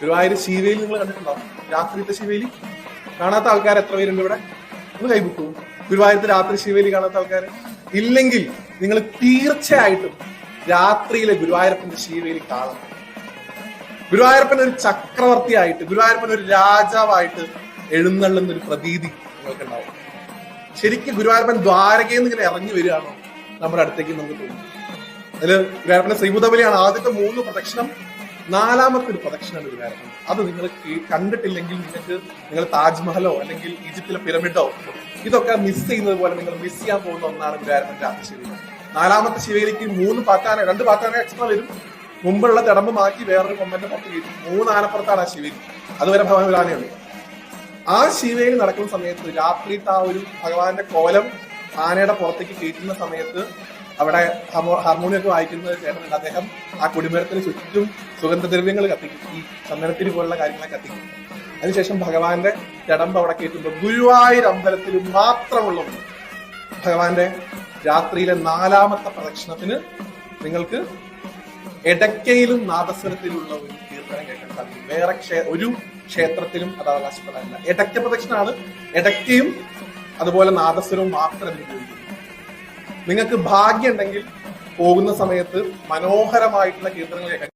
ഗുരുവായൂർ ശിവേലി നിങ്ങൾ കണ്ടിട്ടുണ്ടോ? രാത്രിയിലത്തെ ശിവേലി? കാണാത്ത ആൾക്കാർ എത്ര പേരുണ്ട് ഇവിടെ? ഒന്ന് കൈബുക്കൂ ഗുരുവായൂരത്തെ രാത്രി ശിവേലി കാണാത്ത ആൾക്കാർ? ഇല്ലെങ്കിൽ നിങ്ങൾ തീർച്ചയായിട്ടും രാത്രിയിലെ ഗുരുവായൂരപ്പന്റെ ശിവേലി കാണണം. ഗുരുവായൂരപ്പൻ ഒരു ചക്രവർത്തിയായിട്ട് ഗുരുവായൂരപ്പൻ ഒരു രാജാവായിട്ട് എഴുന്നള്ളുന്ന ഒരു പ്രതീതി നിങ്ങൾക്കുണ്ടാവും. ശരിക്കും ഗുരുവായൂരപ്പൻ ദ്വാരകയിൽ നിന്ന് ഇങ്ങനെ ഇറങ്ങി വരികയാണോ നമ്മുടെ അടുത്തേക്ക് നമുക്ക് തോന്നുന്നു അതിൽ ഗുരുവായൂരപ്പന്റെ ശ്രീഭൂതബലിയാണ് ആദ്യത്തെ മൂന്ന് പ്രദക്ഷിണം. നാലാമത്തെ ഒരു പ്രദക്ഷിണമാണ് ഗുരുവായൂരപ്പൻ അത് നിങ്ങൾ കണ്ടിട്ടില്ലെങ്കിൽ നിങ്ങൾക്ക് നിങ്ങൾ താജ്മഹലോ അല്ലെങ്കിൽ ഈജിപ്തിലെ പിരമിഡോ ഇതൊക്കെ മിസ് ചെയ്യുന്നത് പോലെ നിങ്ങൾ മിസ് ചെയ്യാൻ പോകുന്ന ഒന്നാണ് ഗുരുവായൂരപ്പൻ ആദ്യ നാലാമത്തെ ശിവയിലേക്ക് മൂന്ന് പാത്താന രണ്ട് പാത്താന എക്സ്ട്രാ വരും. മുമ്പുള്ള തിടമ്പ് മാറ്റി വേറൊരു കൊമ്പന്റെ പുറത്ത് കയറ്റും. മൂന്ന് ആനപ്പുറത്താണ് ആ ശിവയിൽ അതുവരെ ഒരു ആ ശിവയിൽ നടക്കുന്ന സമയത്ത് രാത്രിത്തെ ആ ഒരു ഭഗവാന്റെ കോലം ആനയുടെ പുറത്തേക്ക് കയറ്റുന്ന സമയത്ത് അവിടെ ഹാർമോണിയൊക്കെ ഹാർമോണിയം ഒക്കെ വായിക്കുന്ന ചേട്ടനുണ്ട് അദ്ദേഹം ആ കുടിമരത്തിന് ചുറ്റും സുഗന്ധദ്രവ്യങ്ങൾ കത്തിക്കും. ഈ ചന്ദനത്തിന് പോലുള്ള കാര്യങ്ങളെ കത്തിക്കും. അതിനുശേഷം ഭഗവാന്റെ ചടമ്പ് അവിടെ കയറ്റുമ്പോൾ ഗുരുവായൂർ അമ്പലത്തിൽ മാത്രമുള്ള ഭഗവാന്റെ രാത്രിയിലെ നാലാമത്തെ പ്രദക്ഷിണത്തിന് നിങ്ങൾക്ക് എടക്കയിലും നാദസ്വരത്തിലുള്ള ഒരു കീർത്തനം കേൾക്കാൻ സാധിക്കും. വേറെ ഒരു ക്ഷേത്രത്തിലും അത് അവകാശപ്പെടാനില്ല എടക്ക പ്രദക്ഷിണമാണ്. എടക്കയും അതുപോലെ നാദസ്വരവും മാത്രം ഇതിൽ ഉപയോഗിക്കുന്നു. നിങ്ങൾക്ക് ഭാഗ്യം ഉണ്ടെങ്കിൽ പോകുന്ന സമയത്ത് മനോഹരമായിട്ടുള്ള കീർത്തനങ്ങൾ കേൾക്കാൻ